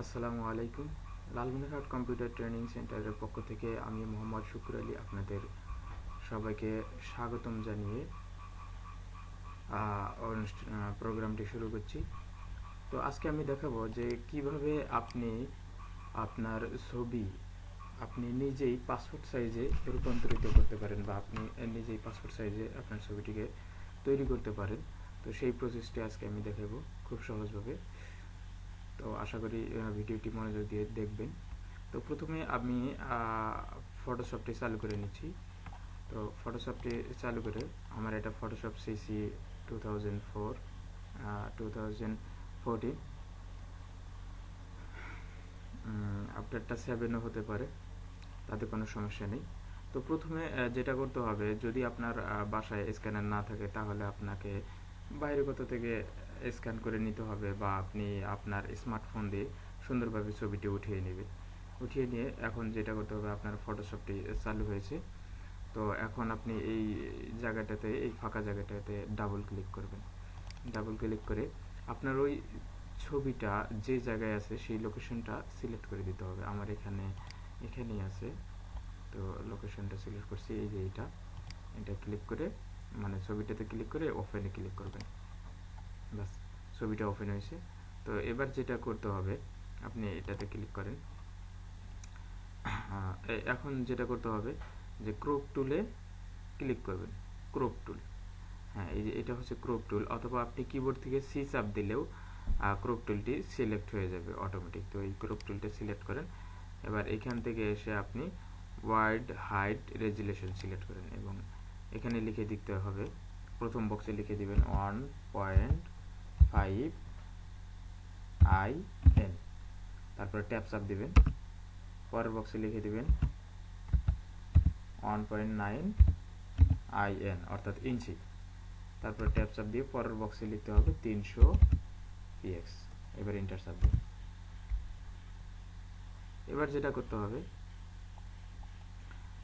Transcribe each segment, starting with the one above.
আসসালামু আলাইকুম। লালমিনহাট computer training সেন্টারের পক্ষ থেকে আমি মোহাম্মদ শুকুর আলী আপনাদের সবাইকে স্বাগতম জানিয়ে প্রোগ্রামটি শুরু করছি। তো আজকে আমি দেখাবো যে কীভাবে আপনি আপনার ছবি আপনি নিজেই পাসপোর্ট সাইজে রূপান্তরিত করতে পারেন বা আপনি নিজেই পাসপোর্ট সাইজে আপনার ছবিটিকে তৈরি করতে পারেন। তো সেই প্রসেসটি আজকে আমি দেখাবো খুব সহজভাবে। তো আশা করি ভিডিওটি মনোযোগ দিয়ে দেখবেন। তো প্রথমে আমি ফটোশপটি চালু করে নিচ্ছি। তো ফটোশপটি চালু করে আমার এটা Photoshop CC two thousand four to সেভেনও হতে পারে, তাতে কোনো সমস্যা নেই। তো প্রথমে যেটা করতে হবে, যদি আপনার বাসায় স্ক্যানার না থাকে, তাহলে আপনাকে বাইরে কোথাও থেকে স্ক্যান করে নিতে হবে বা আপনি আপনার স্মার্টফোন দিয়ে সুন্দরভাবে ছবিটি উঠিয়ে নেবেন। উঠিয়ে নিয়ে এখন যেটা করতে হবে, আপনার ফটোশপটি চালু হয়েছে। তো এখন আপনি এই জায়গাটাতে, এই ফাঁকা জায়গাটাতে ডাবল ক্লিক করবেন। ডাবল ক্লিক করে আপনার ওই ছবিটা যে জায়গায় আছে, সেই লোকেশনটা সিলেক্ট করে দিতে হবে। আমার এখানে, এখানেই আছে। তো লোকেশনটা সিলেক্ট করছি, এই যে এটা। এটা ক্লিক করে মানে ছবিটাতে ক্লিক করে ওপেনে ক্লিক করবেন। বাস ছবিটা ওপেন হয়েছে। তো এবার যেটা করতে হবে, আপনি এটাতে ক্লিক করেন। এখন যেটা করতে হবে, যে ক্রোপ টুলে ক্লিক করবেন ক্রোপ টুল হ্যাঁ এই যে এটা হচ্ছে ক্রোপ টুল অথবা আপনি কিবোর্ড থেকে সি চাপ দিলেও ক্রোপ টুলটি সিলেক্ট হয়ে যাবে অটোমেটিক তো এই ক্রোপ টুলটা সিলেক্ট করেন। এবার এখান থেকে এসে আপনি ওয়াইড হাইট রেজুলেশন সিলেক্ট করেন এবং এখানে লিখে দিতে হবে, প্রথম বক্সে লিখে দিবেন one point five I N তারপরে ট্যাপ চাপ দিবেন, পরের বক্সে লিখে দিবেন one point nine I N অর্থাৎ ইঞ্চি তারপরে ট্যাপ চাপ দিয়ে পরের বক্সে লিখতে হবে তিনশো পিএক্স এবার ইন্টার চাপ দিন। এবার যেটা করতে হবে,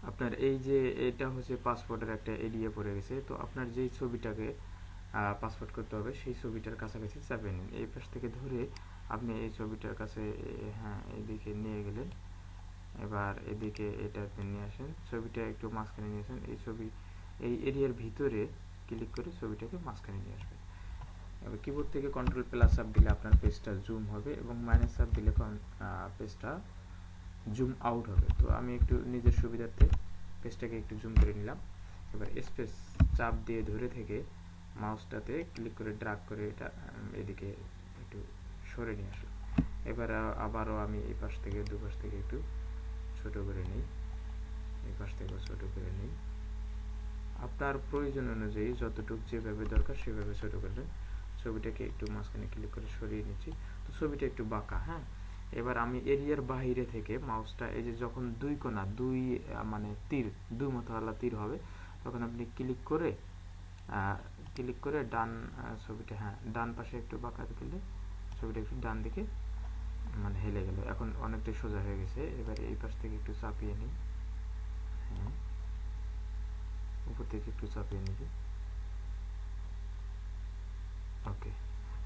আপনার এই যে এটা হচ্ছে পাসপোর্টের একটা এরিয়া পড়ে গেছে, তো আপনার যেই ছবিটাকে পাসপোর্ট করতে হবে, সেই ছবিটার কাছাকাছি চাপে নিন এই পাশ থেকে ধরে আপনি এই ছবিটার কাছে হ্যাঁ এদিকে নিয়ে গেলেন। এবার এদিকে এটা আপনি নিয়ে আসেন। ছবিটা একটু মাঝখানে নিয়ে আসেন। এই ছবি, এই এরিয়ার ভিতরে ক্লিক করে ছবিটাকে মাঝখানে নিয়ে আসবেন। এবার কিবোর্ড থেকে কন্ট্রোল প্লাস চাপ দিলে আপনার পেজটা জুম হবে এবং মাইনাস চাপ দিলে পেজটা জুম আউট হবে। তো আমি একটু নিজের সুবিধার্থে পেজটাকে একটু জুম করে নিলাম। এবার স্পেস চাপ দিয়ে ধরে থেকে মাউসটাতে ক্লিক করে ড্রাগ করে এটা এদিকে একটু সরে নিয়ে আসলাম। এবার আবারও আমি এই পাশ থেকে দুপাশ থেকে একটু ছোট করে নিই। এই পাশ থেকে ছোট করে নিই। আপনার প্রয়োজন অনুযায়ী যতটুকু যেভাবে দরকার সেভাবে ছোট করবেন ছবিটাকে একটু মাঝখানে ক্লিক করে সরিয়ে নিচ্ছি। তো ছবিটা একটু বাঁকা হ্যাঁ? এবার আমি এরিয়ার বাহিরে থেকে মাউসটা এই যে যখন দুই কোনা, দুই মানে তীর দুই মতওয়ালা তীর হবে, তখন আপনি ক্লিক করে ক্লিক করে ডান ছবিটা হ্যাঁ ডান পাশে একটু বাঁকা দিলে ছবিটা একটু ডান দিকে মানে হেলে গেল। এখন অনেকটাই সোজা হয়ে গেছে। এবারে এই পাশ থেকে একটু চাপিয়ে নিই। হ্যাঁ উপর থেকে একটু চাপিয়ে নিবি। ওকে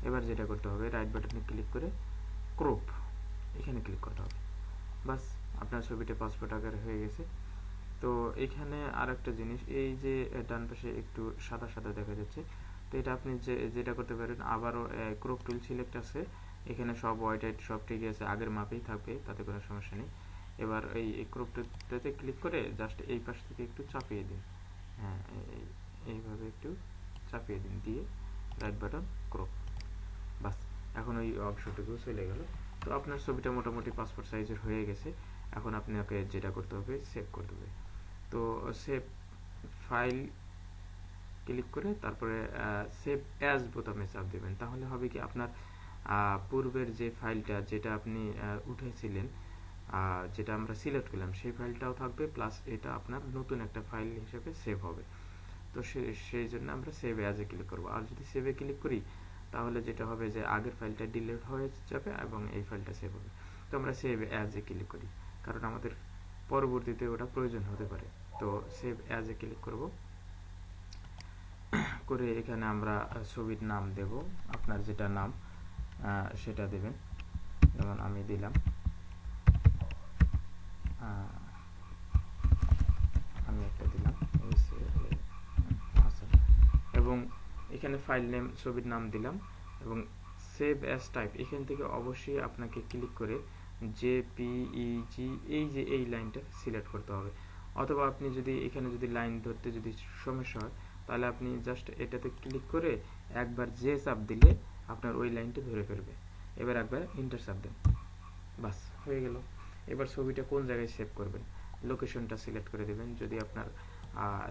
এবার যেটা করতে হবে রাইট বাটনে ক্লিক করে ক্রপ এখানে ক্লিক করতে হবে। বাস, আপনার ছবিটা পাসপোর্ট আকারে হয়ে গেছে। তো এখানে আর একটা জিনিস, এই যে ডান পাশে একটু সাদা সাদা দেখা যাচ্ছে, তো এটা আপনি যে, যেটা করতে পারেন, আবারও ক্রপ টুল সিলেক্ট আছে, এখানে সব হোয়াইট হাইট সব ঠিকই আছে, আগের মাপেই থাকবে, তাতে কোনো সমস্যা নেই। এবার এই ক্রপ টুলটাতে ক্লিক করে জাস্ট এই পাশ থেকে একটু চাপিয়ে দিন। হ্যাঁ এইভাবে একটু চাপিয়ে দিন, দিয়ে রাইট বাটন ক্রপ বাস, এখন ওই অংশটুকু চলে গেল। তো আপনার ছবিটা মোটামুটি পাসপোর্ট সাইজের হয়ে গেছে, এখন আপনাকে যেটা করতে হবে সেভ করতে হবে। তো সেভ ফাইল ক্লিক করে তারপরে সেভ অ্যাজ বোতামে চাপ দেবেন। তাহলে হবে কি আপনার পূর্বের যে ফাইলটা যেটা আপনি উঠেছিলেন যেটা আমরা সিলেক্ট করলাম, সেই ফাইলটাও থাকবে প্লাস এটা আপনার নতুন একটা ফাইল হিসেবে সেভ হবে। তো সেই জন্য আমরা সেভ অ্যাজে ক্লিক করব। আর যদি সেভে ক্লিক করি, তাহলে যেটা হবে যে আগের ফাইলটা ডিলিট হয়ে যাবে এবং এই ফাইলটা সেভ হবে। তো আমরা সেভ অ্যাজে ক্লিক করি, কারণ আমাদের পরবর্তীতে ওটা প্রয়োজন হতে পারে। তো সেভ অ্যাজে ক্লিক করব। করে এখানে আমরা ছবির নাম দেব, আপনার যেটা নাম সেটা দেবেন। যেমন আমি দিলাম। আমি একটা দিলাম এস এবং এখানে ফাইল নেম ছবির নাম দিলাম এবং সেভ অ্যাজ টাইপ এখান থেকে অবশ্যই আপনাকে ক্লিক করে জেপিইজি এই যে এই লাইনটা সিলেক্ট করতে হবে। অথবা আপনি যদি এখানে যদি লাইন ধরতে যদি সমস্যা হয়, তাহলে আপনি জাস্ট এটাতে ক্লিক করে একবার যে চাপ দিলে আপনার ওই লাইনটা ধরে ফেলবে। এবার একবার ইন্টার চাপ দেন। বাস, হয়ে গেল। এবার ছবিটা কোন জায়গায় সেভ করবেন? লোকেশনটা সিলেক্ট করে দেবেন। যদি আপনার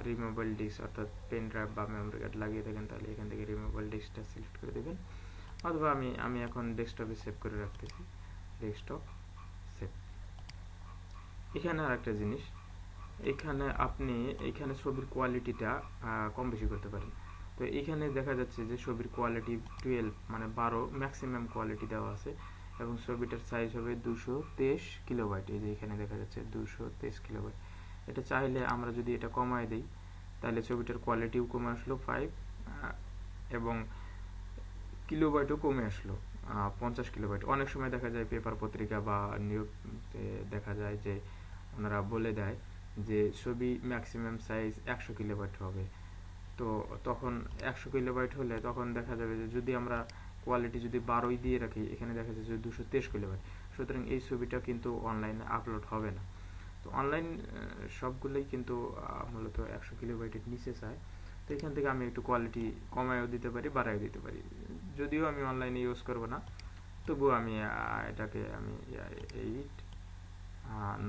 রিমুভেবল ডিস্ক অর্থাৎ পেন ড্রাইভ বা মেমোরি কার্ড লাগিয়ে থাকেন, তাহলে এখান থেকে রিমুভেবল ডিস্কটা সিলেক্ট করে দেবেন। অথবা আমি আমি এখন ডেস্কটপে সেভ করে রাখতেছি। ডেস্কটপ সেভ এখানে আর একটা জিনিস এখানে আপনি, এখানে ছবির কোয়ালিটিটা কম বেশি করতে পারেন। তো এখানে দেখা যাচ্ছে যে ছবির কোয়ালিটি টুয়েলভ মানে বারো ম্যাক্সিমাম কোয়ালিটি দেওয়া আছে এবং ছবিটার সাইজ হবে দুশো তেইশ কিলোবাইট এই যে এখানে দেখা যাচ্ছে দুশো তেইশ কিলোবাইট এটা চাইলে আমরা যদি এটা কমায় দিই, তাহলে ছবিটার কোয়ালিটিও কমে আসলো ফাইভ এবং কিলোবাইটও কমে আসলো পঞ্চাশ কিলোবাইট অনেক সময় দেখা যায় পেপার পত্রিকা বা নিয়োগ দেখা যায় যে ওনারা বলে দেয় যে ছবি ম্যাক্সিমাম সাইজ একশো কিলোবাইট হবে। তো তখন একশো কিলোবাইট হলে তখন দেখা যাবে যে যদি আমরা কোয়ালিটি যদি বারোই দিয়ে রাখি, এখানে দেখা যাচ্ছে যে দুশো তেইশ কিলোবাইট সুতরাং এই ছবিটা কিন্তু অনলাইনে আপলোড হবে না। তো অনলাইন সবগুলোই কিন্তু মূলত একশো কিলোবাইটের নিচে চায়। তো এখান থেকে আমি একটু কোয়ালিটি কমায়ও দিতে পারি বাড়াইও দিতে পারি। যদিও আমি অনলাইনে ইউজ করব না, তবুও আমি এটাকে আমি এইট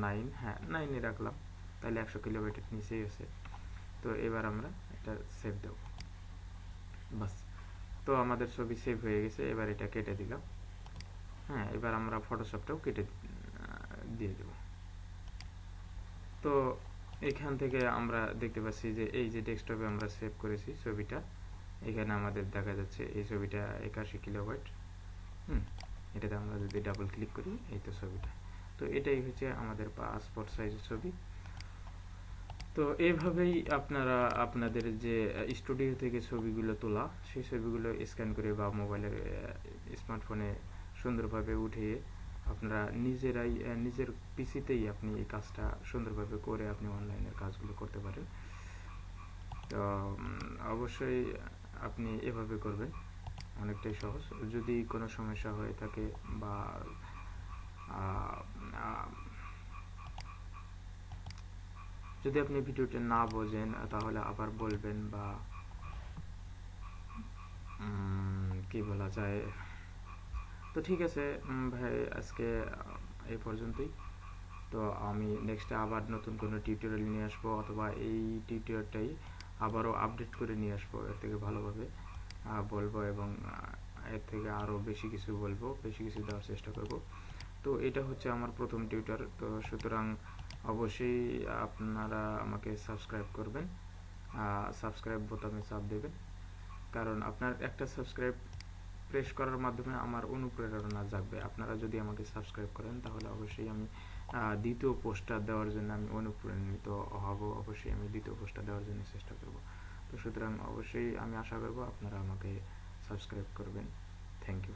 নাইন হ্যাঁ নাইনে রাখলাম। তাহলে একশো কিলোমিটার নিচেই আছে তো এবার আমরা এটা সেভ দেব। বাস। তো আমাদের ছবি সেভ হয়ে গেছে, এবার এটা কেটে দিলাম। হ্যাঁ এবার আমরা ফটোশপটাও কেটে দিয়ে দেব। তো এখান থেকে আমরা দেখতে পাচ্ছি যে এই যে ডেস্কটপে আমরা সেভ করেছি ছবিটা, এখানে আমাদের দেখা যাচ্ছে এই ছবিটা একাশি কিলোবাইট হুম, এটাতে আমরা যদি ডাবল ক্লিক করি, এই তো ছবিটা। তো এটাই হচ্ছে আমাদের পাসপোর্ট সাইজের ছবি। তো এইভাবেই আপনারা আপনাদের যে স্টুডিও থেকে ছবিগুলো তোলা, সেই ছবিগুলো স্ক্যান করে বা মোবাইলের স্মার্টফোনে সুন্দরভাবে উঠিয়ে আপনারা নিজেরাই নিজের পিসিতেই আপনি এই কাজটা সুন্দরভাবে করে আপনি অনলাইনের কাজগুলো করতে পারেন। তো অবশ্যই আপনি এভাবে করবেন, অনেকটাই সহজ। যদি কোনো সমস্যা হয়ে থাকে বা যদি আপনি ভিডিওটা না বোঝেন, তাহলে আবার বলবেন বা কি বলা যায়? তো ঠিক আছে ভাই, আজকে এই পর্যন্তই। তো আমি নেক্সটে আবার নতুন কোনো টিউটোরিয়াল নিয়ে আসব, অথবা এই টিউটোরিয়ালটাই আবারও আপডেট করে নিয়ে আসব, এর থেকে ভালোভাবে বলব এবং এর থেকে আরও বেশি কিছু বলব, বেশি কিছু দেওয়ার চেষ্টা করব। তো এটা হচ্ছে আমার প্রথম টিউটার তো সুতরাং অবশ্যই আপনারা আমাকে সাবস্ক্রাইব করবেন। সাবস্ক্রাইব বোতামে চাপ দেবেন। কারণ আপনার একটা সাবস্ক্রাইব প্রেস করার মাধ্যমে আমার অনুপ্রেরণা জাগবে। আপনারা যদি আমাকে সাবস্ক্রাইব করেন, তাহলে অবশ্যই আমি দ্বিতীয় পোস্টার দেওয়ার জন্য আমি অনুপ্রাণিত হব। অবশ্যই আমি দ্বিতীয় পোস্টার দেওয়ার জন্য চেষ্টা করব। তো সুতরাং অবশ্যই আমি আশা করব আপনারা আমাকে সাবস্ক্রাইব করবেন। Thank you